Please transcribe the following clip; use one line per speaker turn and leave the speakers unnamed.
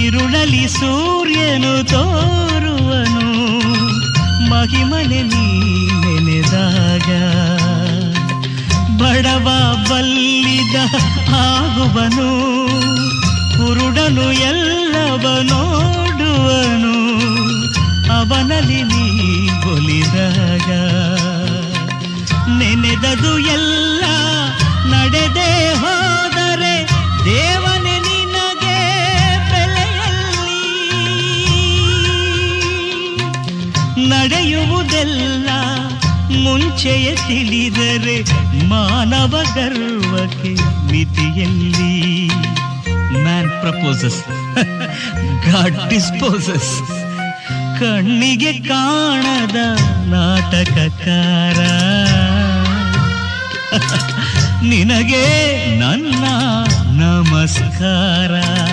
ಇರುಳಲಿ ಸೂರ್ಯನು ತೋರುವನು ಮಹಿಮನೆ ನೀ ನೆನೆದಾಗ ಬಡವ ಬಲ್ಲಿದ ಆಗುವನು ಕುರುಡನು ಎಲ್ಲವ ನೋಡುವನು ಅವನಲ್ಲಿ ನೀ ಒಲಿದಾಗ ನೆನೆದದು ಎಲ್ಲ ನಡೆಯುವುದೆಲ್ಲ ಮುಂಚೆಯೇ ತಿಳಿದರೆ ಮಾನವ ಗರ್ವಕ್ಕೆ ಮಿತಿಯಲ್ಲಿ. ಮ್ಯಾನ್ ಪ್ರಪೋಸಸ್ ಗಾಡ್ ಡಿಸ್ಪೋಸಸ್ ಕಣ್ಣಿಗೆ ಕಾಣದ ನಾಟಕಕಾರ. ನಿನಗೆ ನನ್ನ ನಮಸ್ಕಾರ.